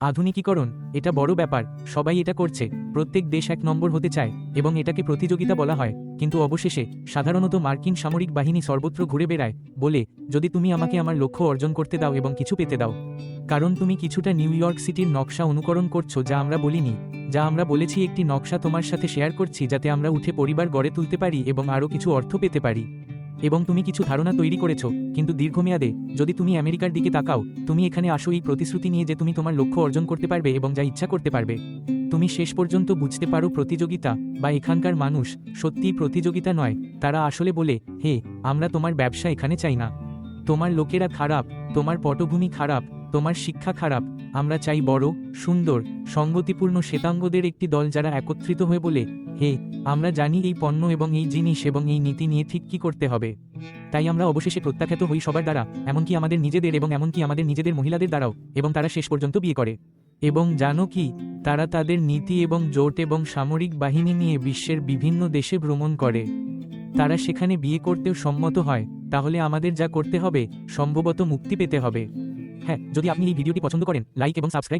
আধুনিকীকরণ, এটা বড় ব্যাপার, সবাই এটা করছে, প্রত্যেক দেশ এক নম্বর হতে চায়, এবং এটাকে প্রতিযোগিতা বলা হয়, কিন্তু অবশেষে, সাধারণত মার্কিন সামরিক বাহিনী সর্বত্র ঘুরে বেড়ায়, বলে, যদি তুমি আমাকে আমার লক্ষ্য অর্জন করতে দাও এবং কিছু পেতে দাও। কারণ তুমি কিছুটা নিউ ইয়র্ক সিটির নকশা অনুকরণ করছ যা আমরা বলিনি, যা আমরা বলেছি একটি নকশা তোমার সাথে শেয়ার করছি যাতে আমরা উঠে পরিবার গড়ে তুলতে পারি এবং আরও কিছু অর্থ পেতে পারি। এবং তুমি কিছু ধারণা তৈরি করেছ, কিন্তু দীর্ঘমেয়াদে, যদি তুমি আমেরিকার দিকে তাকাও, তুমি এখানে আসো এই প্রতিশ্রুতি নিয়ে যে তুমি তোমার লক্ষ্য অর্জন করতে পারবে এবং যা ইচ্ছা করতে পারবে। তুমি শেষ পর্যন্ত বুঝতে পারো প্রতিযোগিতা, বা এখানকার মানুষ সত্যিই প্রতিযোগিতা নয়, তারা আসলে বলে, হে, আমরা তোমার ব্যবসা এখানে চাই না। তোমার লোকেরা খারাপ, তোমার পটভূমি খারাপ, তোমার শিক্ষা খারাপ, আমরা চাই বড়, সুন্দর, সঙ্গতিপূর্ণ শ্বেতাঙ্গদের একটি দল যারা একত্রিত হয়ে বলে, হে, আমরা জানি এই পণ্য এবং এই জিনিস এবং এই নীতি নিয়ে ঠিক কি করতে হবে। তাই আমরা অবশেষে প্রত্যাখ্যাত হই সবার দ্বারা, এমনকি আমাদের নিজেদের এবং এমনকি আমাদের নিজেদের মহিলাদের দ্বারাও, এবং তারা শেষ পর্যন্ত বিয়ে করে। এবং জানো কি, তারা তাদের নীতি এবং জোট এবং সামরিক বাহিনী নিয়ে বিশ্বের বিভিন্ন দেশে ভ্রমণ করে। তারা সেখানে বিয়ে করতেও সম্মত হয়। তাহলে আমাদের যা করতে হবে, সম্ভবত মুক্তি পেতে হবে। হ্যাঁ যদি আপনি এই ভিডিওটি পছন্দ করেন লাইক এবং সাবস্ক্রাইব